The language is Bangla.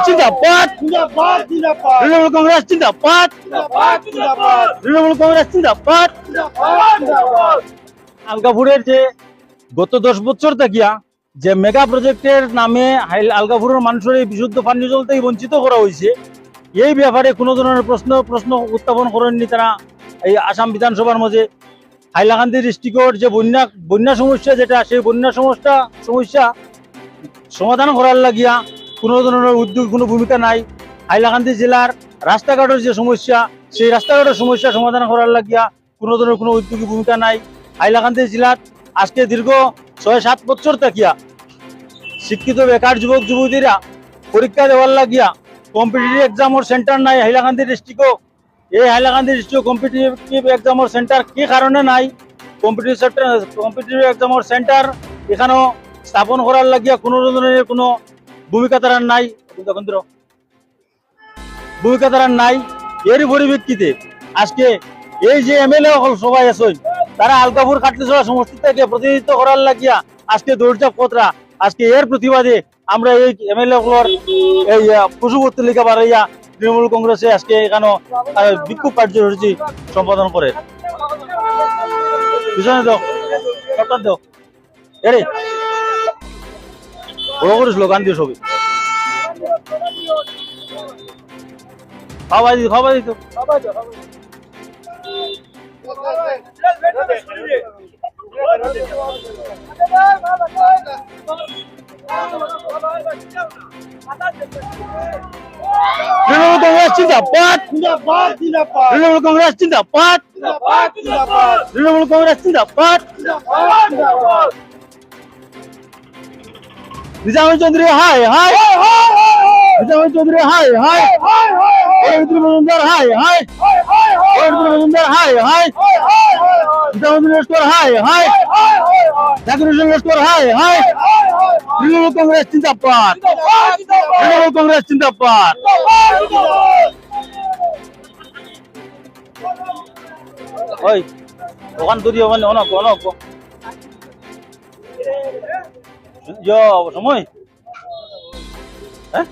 কংগ্রেস জিন্দাবাদ। তৃণমূল কংগ্রেস জিন্দাবাদ। জিন্দাবাদ জিন্দাবাদ। তৃণমূল কংগ্রেস জিন্দাবাদ। জিন্দাবাদ জিন্দাবাদ। আলগাপুরের যে গত দশ বছর থাকিয়া যে মেগা প্রজেক্টের নামে আলগাপুরের মানুষের এই বিশুদ্ধ পানীয় জল থেকে বঞ্চিত করা হয়েছে এই ব্যাপারে কোনো ধরনের প্রশ্ন প্রশ্ন উত্থাপন করেননি তারা এই আসাম বিধানসভার মাঝে। হাইলাকান্দি ডিস্ট্রিক্টর যে বন্যা বন্যা সমস্যা যেটা সেই বন্যা সমস্যা সমস্যা সমাধান করার লাগিয়া কোনো ধরনের উদ্যোগ, কোনো ভূমিকা নাই। হাইলাকান্দি জেলার রাস্তাঘাটের যে সমস্যা, সেই রাস্তাঘাটের সমস্যা সমাধান করার লাগিয়া কোনো ধরনের কোনো উদ্যোগী ভূমিকা নাই। হাইলাকান্দি জেলার আজকে দীর্ঘ ছয় সাত বছর থাকিয়া শিক্ষিত বেকার যুবক, যুবতীরা পরীক্ষা দেওয়ার লাগিয়া কম্পিটিটিভ এক্সামর সেন্টার নাই। হাইলাকান্দি ডিস্ট্রিক্টও এই হাইলাকান্দি ডিস্ট্রিক্ট কম্পিটিটিভ এক্সামর সেন্টার কি কারণে নাই? কম্পিটিভ কম্পিটিটিভ এক্সামর সেন্টার এখানেও স্থাপন করার লাগিয়া কোনো ধরনের কোনো ভূমিকা তারা নাই দেখুন তো। ভূমিকা তারা নাই এর পরিপ্রেক্ষিতে আজকে এই যে এমএলএ সকল সবাই আছেন তারা আলকাপুর খাটলিছড়া সমষ্টি থেকে প্রতিনিধিত্ব করার লাগিয়া আজকে দৌড়চাপ কতরা আজকে এর প্রতিবাদে আমরা এই এমএলএ গুলোর এই আহ, পশুপতি বাড়াইয়া তৃণমূল কংগ্রেসে আজকে এখানে বিক্ষোভ কার্যসূচি সম্পাদন করে। পিছনে দাও সরকার দাও। এরে। বড় করে স্লোগান দিও সবই খাওয়া দিত খাওয়া দিত। তৃণমূল কংগ্রেস জিন্দাবাদ। তৃণমূল কংগ্রেস জিন্দাবাদ। তৃণমূল কংগ্রেস নিজামী চৌধুরী হাই হাই নিজামী চৌধুরী হাই হাই মজুমদার হাই হাই মজুমদার হাই হাই নিজামুদ্দিন লস্কর হাই হাই জাকির হোসেন লস্কর হাই হাই তৃণমূল কংগ্রেস জিন্দাবাদ তৃণমূল কংগ্রেস জিন্দাবাদ ওই দোকান তৈরি হবে না অনেক 哟，我什么？哎？